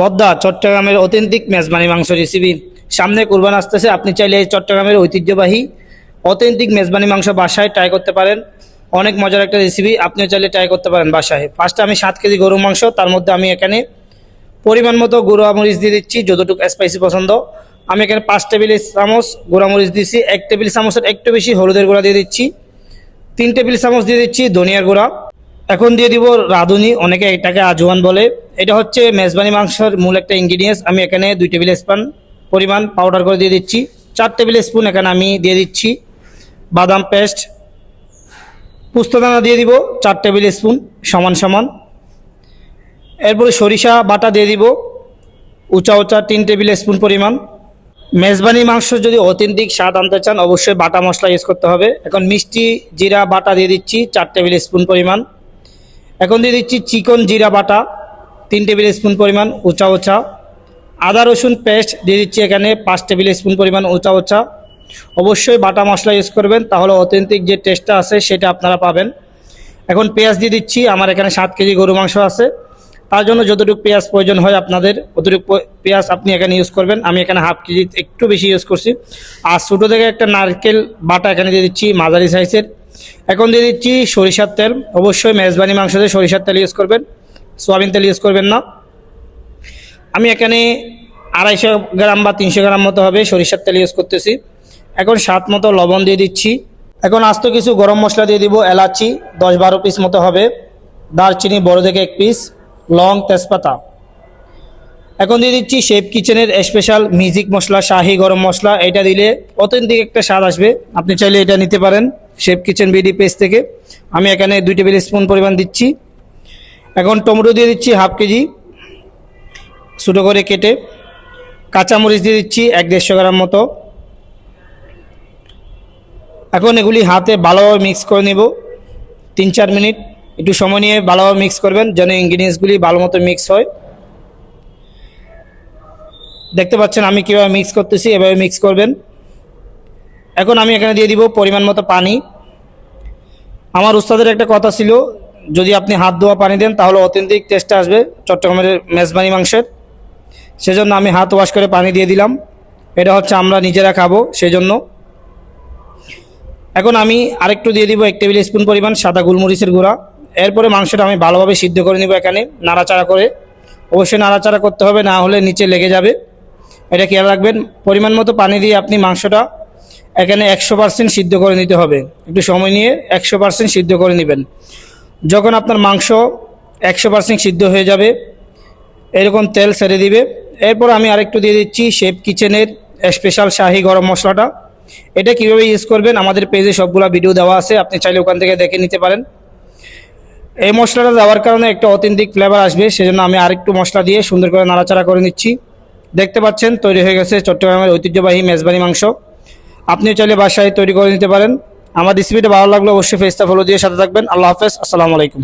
বদ্দা, চট্টগ্রামের অথেন্টিক মেজবানি মাংস রেসিপি সামনে কুরবান আসতেছে, আপনি চাইলে এই চট্টগ্রামের ঐতিহ্যবাহী অথেন্টিক মেজবানি মাংস বাসায় ট্রাই করতে পারেন। অনেক মজার একটা রেসিপি আপনিও চাইলে ট্রাই করতে পারেন বাসায়। ফার্স্টে আমি সাত কেজি গরু মাংস, তার মধ্যে আমি এখানে পরিমাণ মতো গুঁড়া মরিচ দিয়ে দিচ্ছি, যতটুকু স্পাইসি পছন্দ। আমি এখানে পাঁচ টেবিল চামচ গুঁড়া মরিচ দিচ্ছি এক টেবিল চামচের একটু বেশি হলুদের গুঁড়া দিয়ে দিচ্ছি। তিন টেবিল চামচ দিয়ে দিচ্ছি ধনিয়ার গুঁড়া। এখন দিয়ে দিব রাঁধুনি, অনেকে এটাকে আজওয়ান বলে। এটা হচ্ছে মেজবানি মাংসের মূল একটা ইনগ্রিডিয়েন্টস আমি এখানে দুই টেবিল স্পুন পরিমাণ পাউডার করে দিয়ে দিচ্ছি। চার টেবিল স্পুন এখানে আমি দিয়ে দিচ্ছি বাদাম পেস্ট পুস্তদানা দিয়ে দিব চার টেবিল স্পুন সমান সমান। এরপরে সরিষা বাটা দিয়ে দিব উঁচা উঁচা তিন টেবিল স্পুন পরিমাণ। মেজবানি মাংস যদি অথেন্টিক স্বাদ আনতে চান, অবশ্যই বাটা মশলা ইউজ করতে হবে। এখন মিষ্টি, জিরা, বাটা দিয়ে দিচ্ছি চার টেবিল স্পুন পরিমাণ। এখন দিয়ে দিচ্ছি চিকন জিরা বাটা, তিন টেবিল স্পুন পরিমাণ উঁচা উঁচা আদা, রসুন পেস্ট দিয়ে দিচ্ছি এখানে পাঁচ টেবিল স্পুন পরিমাণ উঁচা উঁচা অবশ্যই বাটা মশলা ইউজ করবেন, তাহলে অথেন্টিক যে টেস্টটা আছে সেটা আপনারা পাবেন। এখন পেঁয়াজ দিয়ে দিচ্ছি, আমার এখানে সাত কেজি গরু মাংস আছে। তার জন্য যতটুকু পেঁয়াজ প্রয়োজন হয় আপনাদের, অতটুকু পেঁয়াজ আপনি এখানে ইউজ করবেন। আমি এখানে হাফ কেজি একটু বেশি ইউজ করছি। আর ছোটো থেকে একটা নারকেল বাটা এখানে দিয়ে দিচ্ছি, মাঝারি সাইজের এখন দিয়ে দিচ্ছি সরিষার তেল। অবশ্যই মেজবানি মাংসতে সরিষার তেল ইউজ করবেন। সোয়াবিন তেল ইউজ করবেন না। আমি এখানে আড়াইশো গ্রাম বা তিনশো গ্রাম মতো হবে সরিষার তেল ইউজ করতেছি। এখন স্বাদ মতো লবণ দিয়ে দিচ্ছি। এখন আস্ত কিছু গরম মশলা দিয়ে দিব এলাচি, দশ বারো পিস মতো হবে। দারচিনি বড় থেকে এক পিস লং তেজপাতা। এখন দিয়ে দিচ্ছি শেফ কিচেনের স্পেশাল মিউজিক মশলা, শাহি গরম মশলা। এটা দিলে অথেন্টিক একটা স্বাদ আসবে। আপনি চাইলে এটা নিতে পারেন। শেফ কিচেন বিডি পেজ থেকে। আমি এখানে দুই টেবিল স্পুন পরিমাণ দিচ্ছি। এখন টমেটো দিয়ে দিচ্ছি হাফ কেজি। ছোটো করে কেটে কাঁচামরিচ দিয়ে দিচ্ছি এক দেড়শো গ্রাম মতো। এখন এগুলি হাতে ভালোভাবে মিক্স করে নেব। তিন চার মিনিট একটু সময় নিয়ে ভালোভাবে মিক্স করবেন যেন ইনগ্রিডিয়েন্টসগুলি ভালো মতো মিক্স হয়। দেখতে পাচ্ছেন আমি কীভাবে মিক্স করতেছি, এভাবে মিক্স করবেন। এখন আমি এখানে দিয়ে দিব পরিমাণ মতো পানি। আমার উস্তাদের একটা কথা ছিল, যদি আপনি হাত ধোয়া পানি দেন, তাহলে অথেন্টিক টেস্টটা আসবে চট্টগ্রামের মেজবানি মাংসের। সেজন্য আমি হাত ওয়াশ করে পানি দিয়ে দিলাম। এটা হচ্ছে আমরা নিজেরা খাব, সেজন্য। এখন আমি আরেকটু দিয়ে দিব এক টেবিল স্পুন পরিমাণ সাদা গোলমরিচের গুঁড়া। এরপরে মাংসটা আমি ভালোভাবে সিদ্ধ করে নিব এখানে, নাড়াচাড়া করে। অবশ্যই নাড়াচাড়া করতে হবে, না হলে নিচে লেগে যাবে। এটা খেয়াল রাখবেন, পরিমাণ মতো পানি দিয়ে আপনি মাংসটা এখানে একশো পার্সেন্ট সিদ্ধ করে নিতে হবে। একটু সময় নিয়ে একশো পার্সেন্ট সিদ্ধ করে নেবেন। যখন আপনার মাংস একশো পার্সেন্ট সিদ্ধ হয়ে যাবে, এরকম তেল ছেড়ে দিবে। এরপর আমি আরেকটু দিয়ে দিচ্ছি শেফ কিচেনের স্পেশাল শাহি গরম মশলাটা। এটা কীভাবে ইউজ করবেন আমাদের পেজে সবগুলো ভিডিও দেওয়া আছে, আপনি চাইলে ওখান থেকে দেখে নিতে পারেন। এই মশলাটা দেওয়ার কারণে একটা অথেন্টিক ফ্লেভার আসবে, সেজন্য আমি আরেকটু মশলা দিয়ে সুন্দর করে নাড়াচাড়া করে নিচ্ছি। দেখতে পাচ্ছেন, তৈরি হয়ে গেছে চট্টগ্রামের ঐতিহ্যবাহী মেজবানি মাংস। আপনিও চাইলে বাসায় তৈরি করে নিতে পারেন। আমার রেসিপিটা ভালো লাগলে অবশ্যই ফেসটা ফলো দিয়ে সাথে থাকবেন। আল্লাহ হাফেজ। আসসালামু আলাইকুম।